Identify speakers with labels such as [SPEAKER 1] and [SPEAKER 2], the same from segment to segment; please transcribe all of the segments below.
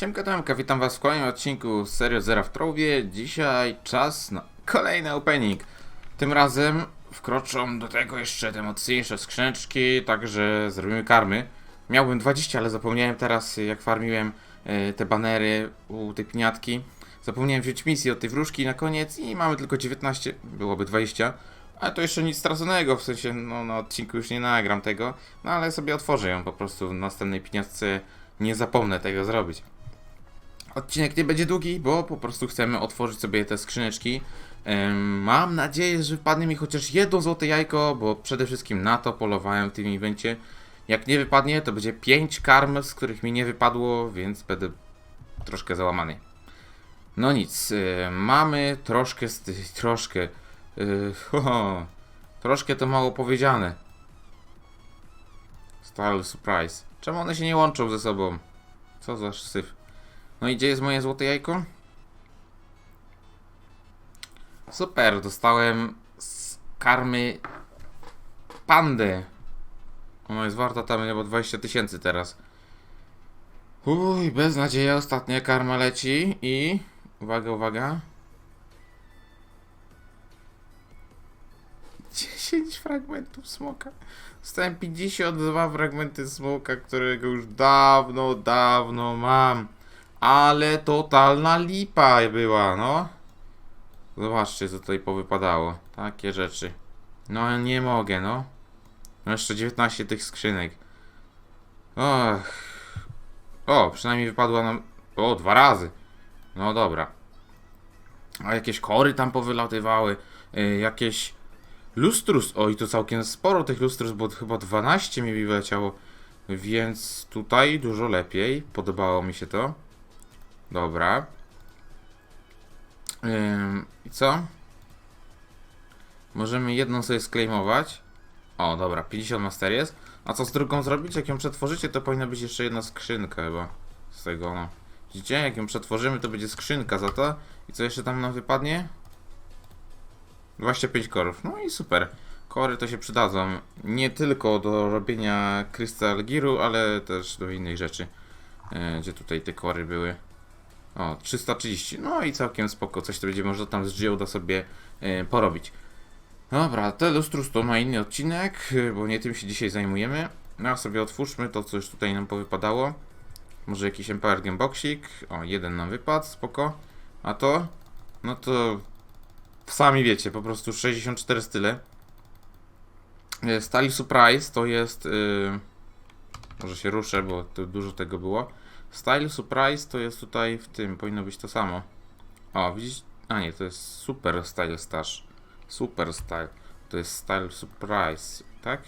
[SPEAKER 1] Siemka Tomka, witam was w kolejnym odcinku z serii Zera w Trowie. Dzisiaj czas na kolejny opening. Tym razem wkroczą do tego jeszcze te mocniejsze skrzyneczki, także zrobimy karmy. Miałbym 20, ale zapomniałem teraz jak farmiłem e, te banery u tej piniatki. Zapomniałem wziąć misję od tej wróżki na koniec i mamy tylko 19, byłoby 20. Ale to jeszcze nic straconego, w sensie no, na odcinku już nie nagram tego, no ale sobie otworzę ją po prostu w następnej piniatce. Nie zapomnę tego zrobić. Odcinek nie będzie długi, bo po prostu chcemy otworzyć sobie te skrzyneczki. Mam nadzieję, że wpadnie mi chociaż jedno złote jajko, bo przede wszystkim na to polowałem w tym evencie. Jak nie wypadnie, to będzie 5 karm, z których mi nie wypadło, więc będę troszkę załamany. No nic, y, mamy troszkę troszkę, ho, troszkę to mało powiedziane. Style surprise. Czemu one się nie łączą ze sobą? Co za syf. No i gdzie jest moje złote jajko? Super, dostałem z karmy pandę. Ona jest warta tam chyba 20 tysięcy teraz. Uj, bez nadziei ostatnia karma leci i... Uwaga, uwaga. 10 fragmentów smoka. Dostałem 52 fragmenty smoka, którego już dawno, dawno mam. Ale totalna lipa była, no. Zobaczcie, co tutaj powypadało. Takie rzeczy. No, nie mogę, no. No jeszcze 19 tych skrzynek. Och. O, przynajmniej wypadła nam... O, dwa razy. No dobra. A jakieś kory tam powylatywały. Y, jakieś... Lustrus. Oj, to całkiem sporo tych lustrus, bo chyba 12 mi wyleciało. Więc tutaj dużo lepiej. Podobało mi się to. Dobra. I co? Możemy jedną sobie sklejmować. O, dobra, 50 master jest. A co z drugą zrobić? Jak ją przetworzycie, to powinna być jeszcze jedna skrzynka chyba. Z tego, no. Widzicie? Jak ją przetworzymy, to będzie skrzynka za to. I co jeszcze tam nam wypadnie? 25 korów. No i super. Kory to się przydadzą. Nie tylko do robienia Crystal Gearu, ale też do innych rzeczy. E, gdzie tutaj te kory były. O, 330. No i całkiem spoko. Coś to będzie można tam z Geoda sobie e, porobić. Dobra, te Lustrus to na inny odcinek, e, bo nie tym się dzisiaj zajmujemy. No a sobie otwórzmy to, co już tutaj nam powypadało. Może jakiś Empire Game Boxik. O, jeden nam wypadł, spoko. A to? No to sami wiecie, po prostu 64 style. E, Stali Surprise to jest. Może się ruszę, bo tu dużo tego było. Style Surprise to jest tutaj w tym, powinno być to samo. O, widzisz? A nie, to jest Super Style Stash. Super Style. To jest Style Surprise, tak?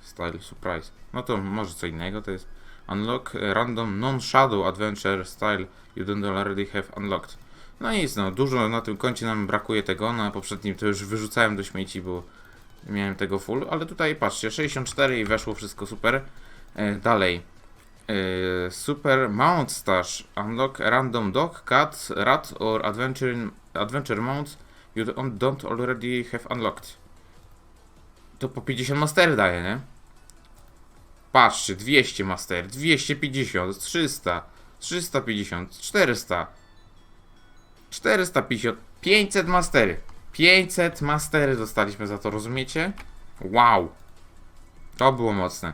[SPEAKER 1] Style Surprise. No to może co innego, to jest Unlock Random Non-Shadow Adventure Style you don't already have unlocked. No nic, no dużo na tym koncie nam brakuje tego, na poprzednim to już wyrzucałem do śmieci, bo miałem tego full, ale tutaj patrzcie, 64 i weszło wszystko super. E, dalej. E, super Mount Stash. Unlock random dog, cat, rat or adventure, adventure mounts you don't already have unlocked. To po 50 mastery daje, nie? Patrzcie, 200 master, 250, 300, 350, 400, 450, 500 mastery. 500 mastery dostaliśmy za to, rozumiecie? Wow. To było mocne.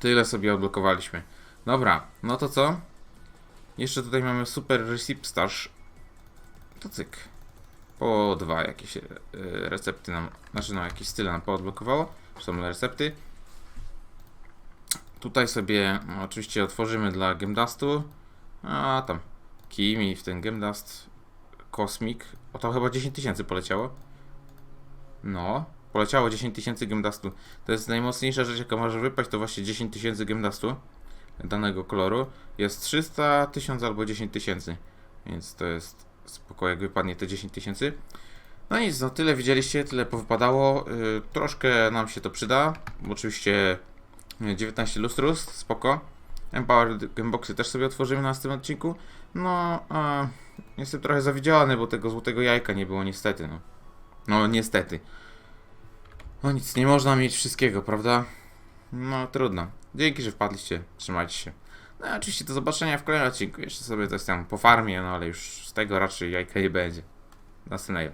[SPEAKER 1] Tyle sobie odblokowaliśmy. Dobra, no to co? Jeszcze tutaj mamy super receipt stash. To cyk. Po dwa jakieś e, recepty nam, znaczy no jakieś style nam poodblokowało. Są recepty. Tutaj sobie no, oczywiście otworzymy dla Gemdustu. A tam. Kimi w ten Gemdust. Cosmic. O to chyba 10 tysięcy poleciało. No. Poleciało 10 tysięcy Gemdustu. To jest najmocniejsza rzecz jaka może wypaść to właśnie 10 tysięcy Gemdustu. Danego koloru. Jest 300 tysięcy albo 10 tysięcy. Więc to jest spoko jak wypadnie te 10 tysięcy. No nic, no tyle widzieliście, tyle powypadało. Yy, troszkę nam się to przyda. Oczywiście 19 lustrus, spoko. Empowered Gameboxy też sobie otworzymy na następnym odcinku. No, a, jestem trochę zawiedziony, bo tego złotego jajka nie było niestety, no. No, niestety. No nic, nie można mieć wszystkiego, prawda? No, trudno. Dzięki, że wpadliście. Trzymajcie się. No oczywiście do zobaczenia w kolejnym odcinku. Jeszcze sobie coś tam po farmie, no ale już z tego raczej jajka nie będzie. Następnego.